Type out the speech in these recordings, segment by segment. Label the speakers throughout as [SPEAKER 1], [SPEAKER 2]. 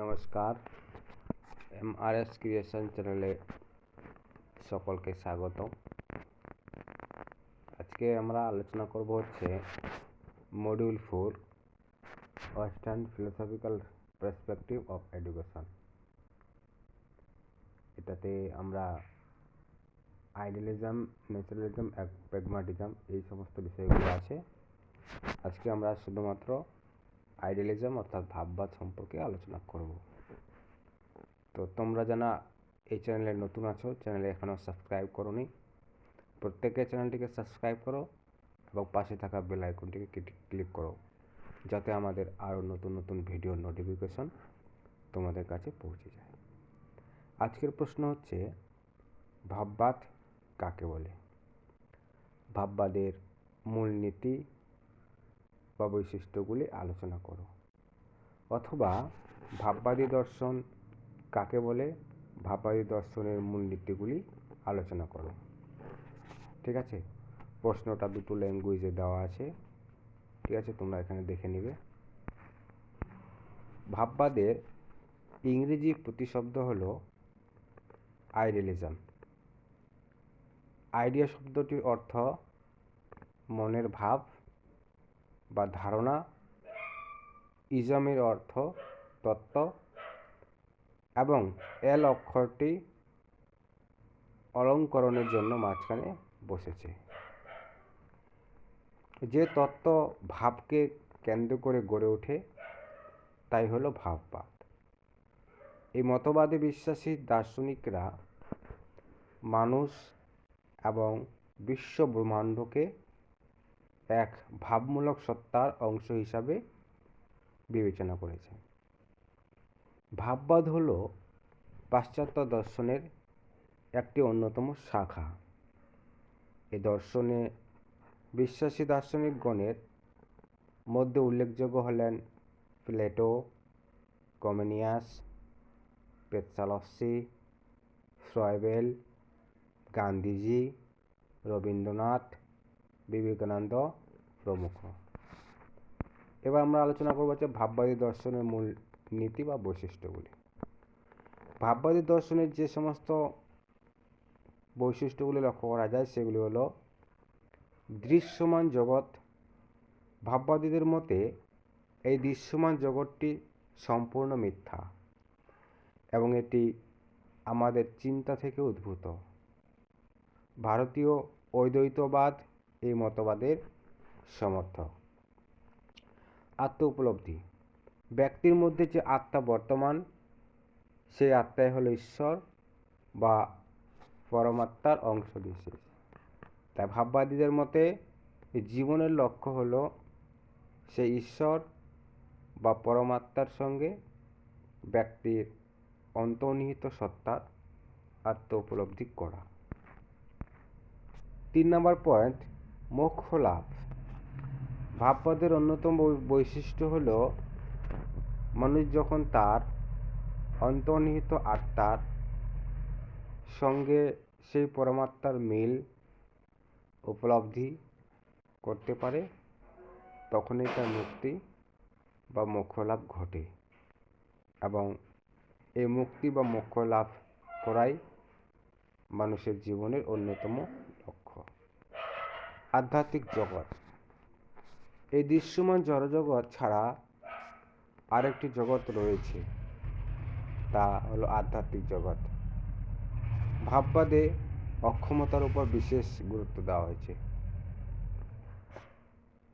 [SPEAKER 1] নমস্কার। M R S creation চ্যানেলে সকলকে স্বাগত আজকে আমরা আলোচনা করব হচ্ছে module four western philosophical perspective of education এটাতে আমরা আইডিয়ালিজম ন্যাচারালিজম প্যাগমাটিজম এই সমস্ত বিষয়গুলো আছে। আজকে আমরা শুধুমাত্র আইডিয়ালিজম অর্থাৎ ভাববাদ সম্পর্কে আলোচনা করব। তো তোমরা জানা এই চ্যানেলে নতুন আছো চ্যানেলে এখনও সাবস্ক্রাইব করোনি, প্রত্যেকে চ্যানেলটিকে সাবস্ক্রাইব করো এবং পাশে থাকা বেল আইকনটিকে ক্লিক করো, যাতে আমাদের আরও নতুন নতুন ভিডিওর নোটিফিকেশন তোমাদের কাছে পৌঁছে যায়। আজকের প্রশ্ন হচ্ছে, ভাববাদ কাকে বলে? ভাববাদের মূলনীতি বা বৈশিষ্ট্যগুলি আলোচনা করো। অথবা ভাববাদী দর্শন কাকে বলে? ভাববাদী দর্শনের মূলনীতিগুলি আলোচনা করো। ঠিক আছে? প্রশ্নটা দুটো ল্যাঙ্গুয়েজে দেওয়া আছে। ঠিক আছে? তোমরা এখানে দেখে নিবে। ভাববাদের ইংরেজি প্রতিশব্দ হলো আইডিয়ালিজম। আইডিয়া শব্দটির অর্থ মনের ভাব বা ধারণা, ইজমের অর্থ তত্ত্ব এবং এল অক্ষরটি অলঙ্করণের জন্য মাঝখানে বসেছে। যে তত্ত্ব ভাবকে কেন্দ্র করে গড়ে ওঠে, তাই হলো ভাববাদ। এই মতবাদে বিশ্বাসী দার্শনিকরা মানুষ এবং বিশ্ব ব্রহ্মাণ্ডকে এক ভাবমূলক সত্তার অংশ হিসাবে বিবেচনা করেছে। ভাববাদ হল পাশ্চাত্য দর্শনের একটি অন্যতম শাখা। এ দর্শনে বিশ্বাসী দার্শনিকগণের মধ্যে উল্লেখযোগ্য হলেন Plato, Comenius Pestalozzi Froebel, Gandhiji, Rabindranath Vivekananda প্রমুখ। এবার আমরা আলোচনা করব হচ্ছে ভাববাদী দর্শনের মূল নীতি বা বৈশিষ্ট্যগুলি। ভাববাদী দর্শনের যে সমস্ত বৈশিষ্ট্যগুলি লক্ষ্য করা যায় সেগুলি হলো দৃশ্যমান জগৎ। ভাববাদীদের মতে এই দৃশ্যমান জগৎটি সম্পূর্ণ মিথ্যা এবং এটি আমাদের চিন্তা থেকে উদ্ভূত। ভারতীয় অদ্বৈতবাদ এই মতবাদের সমর্থক। আত্ম উপলব্ধি। ব্যক্তির মধ্যে যে আত্মা বর্তমান, সেই আত্মাই হলো ঈশ্বর বা পরমাত্মার অংশ বিশেষ তাই ভাববাদীদের মতে জীবনের লক্ষ্য হল সেই ঈশ্বর বা পরমাত্মার সঙ্গে ব্যক্তির অন্তর্নিহিত সত্তার আত্ম উপলব্ধি করা। তিন নম্বর পয়েন্ট মোক্ষ লাভ ভাবপদের অন্যতম বৈশিষ্ট্য হল মানুষ যখন তার অন্তর্নিহিত আত্মার সঙ্গে সেই পরমাত্মার মিল, উপলব্ধি করতে পারে, তখনই তার মুক্তি বা মোক্ষ লাভ ঘটে এবং এই মুক্তি বা মোক্ষ লাভ করাই মানুষের জীবনের অন্যতম আধ্যাত্মিক জগৎ। এই দৃশ্যমান জড়জগৎ ছাড়া আরেকটি জগৎ রয়েছে, তা হলো আধ্যাত্মিক জগৎ। ভাববাদে অক্ষমতার উপর বিশেষ গুরুত্ব দেওয়া হয়েছে।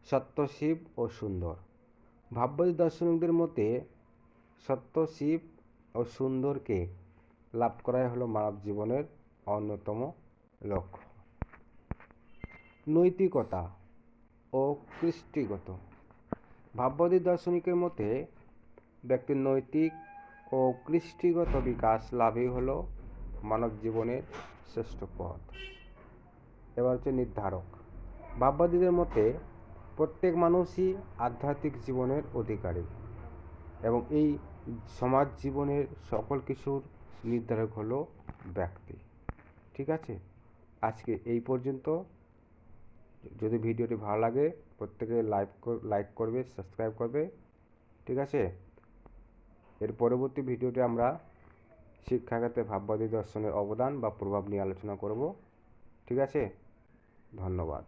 [SPEAKER 1] সত্য, শিব ও সুন্দর। ভাববাদী দার্শনিকদের মতে সত্য, শিব ও সুন্দরকে লাভ করাই হলো মানব জীবনের অন্যতম লক্ষ্য। নৈতিকতা ও কৃষ্টিগত। ভাববাদী দার্শনিকের মতে, ব্যক্তির নৈতিক ও কৃষ্টিগত বিকাশ লাভই হল মানব জীবনের শ্রেষ্ঠ পথ। এবার হচ্ছে নির্ধারক। ভাববাদীদের মতে, প্রত্যেক মানুষই আধ্যাত্মিক জীবনের অধিকারী এবং এই সমাজ জীবনের সকল কিছুর নির্ধারক হলো ব্যক্তি। ঠিক আছে? আজকে এই পর্যন্ত। যদি ভিডিওটি ভালো লাগে, প্রত্যেকে লাইক লাইক করবে, সাবস্ক্রাইব করবে, ঠিক আছে? এর পরবর্তী ভিডিওটি আমরা শিক্ষাখাতে ভাববাদী দর্শনের অবদান বা প্রভাব নিয়ে আলোচনা করব, ঠিক আছে? ধন্যবাদ।